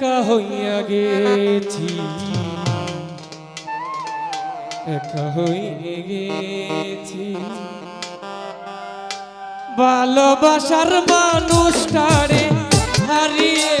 একা হইয়া গেছি। একা হইয়া গেছি। ভালোবাসার মানুষটারে হারিয়ে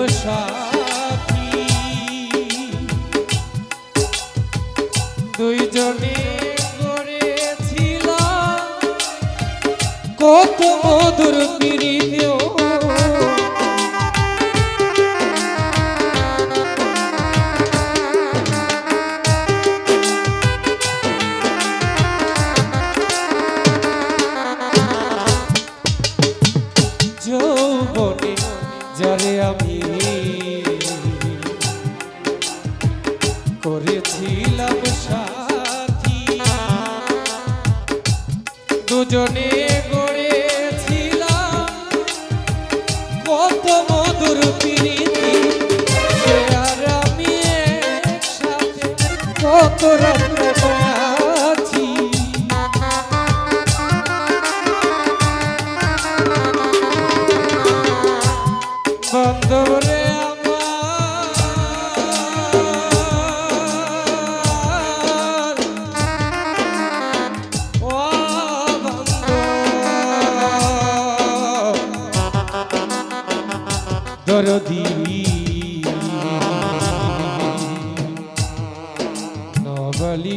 সংসার দুজনে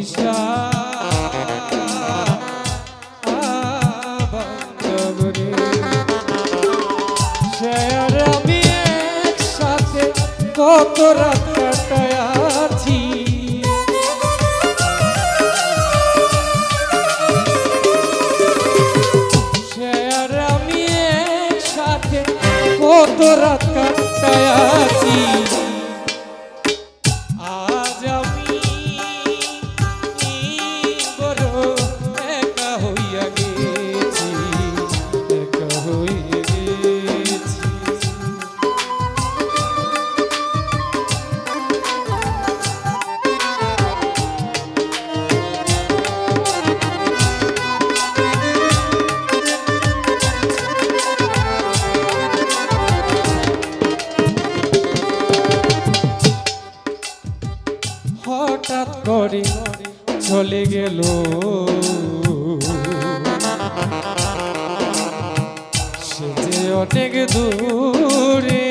Krishna. ঘরে চলে গেল। সে যে অনেক দূরে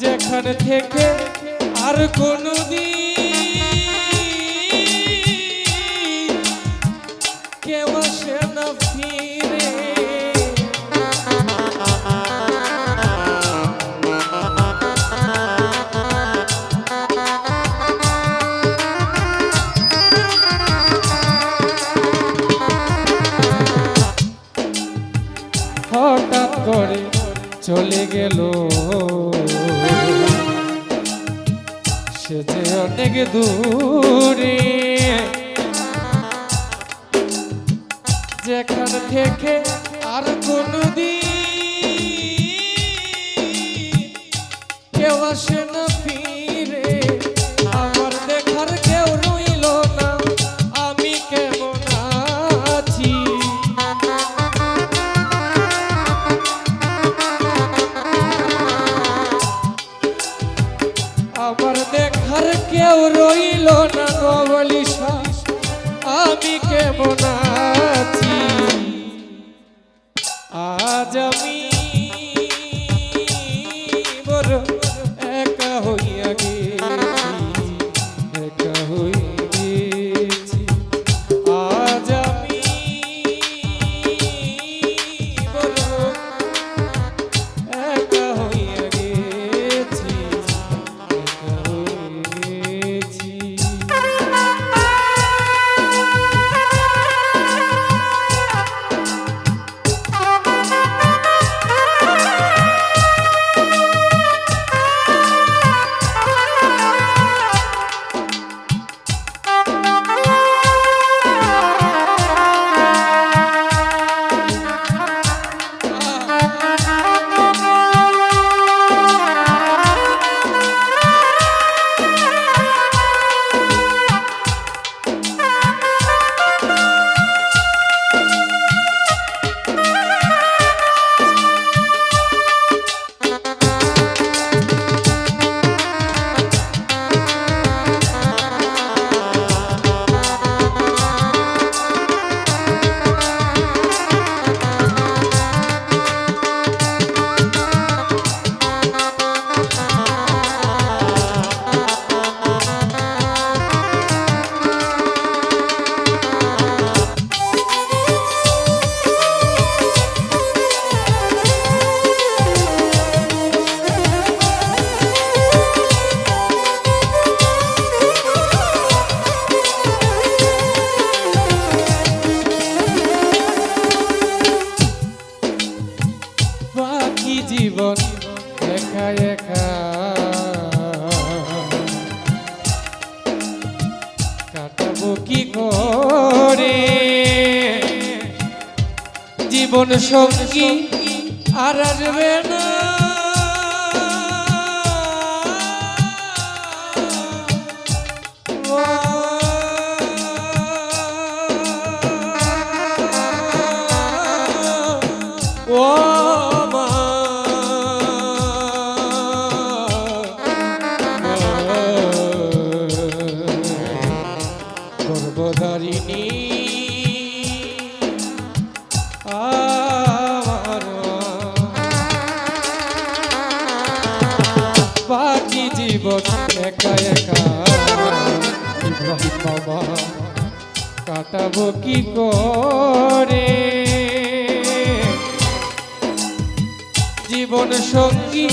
যেখান থেকে আর কোনদিন চলে গেল। সে যে অনেক দূরে যেখান থেকে আর কোনদিন কেউ আসে কবলিশা আমি কেমন আছি? জীবন সঙ্গী আর আসবে না। Oh কাটাবো কি করে? জীবন সঙ্গী